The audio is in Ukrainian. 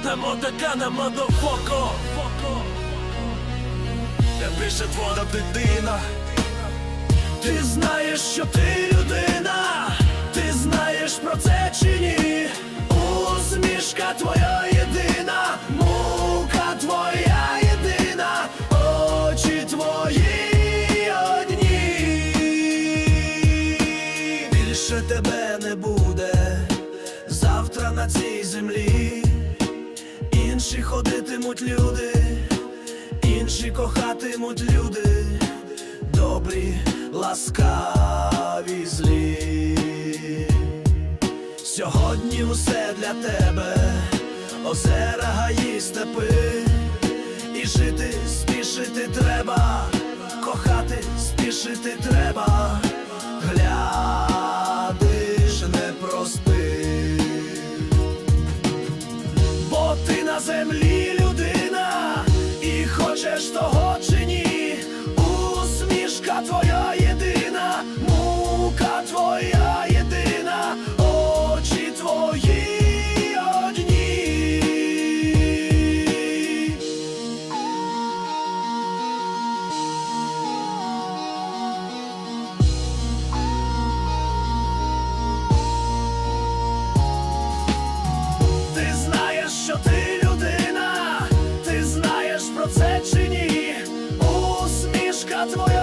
Мотокана, мотокана, модофоко Де пише твоя дитина Ти знаєш, що ти людина, ти знаєш про це чи ні? Усмішка твоя єдина, мука твоя єдина, очі твої одні. Більше тебе не буде завтра на цій землі. Інші ходитимуть люди, інші кохатимуть люди, добрі, ласкаві злі. Сьогодні усе для тебе, озера, гаї, степи, і жити спішити треба, кохати спішити треба. jsem líp. це чи ні? Усмішка твоя.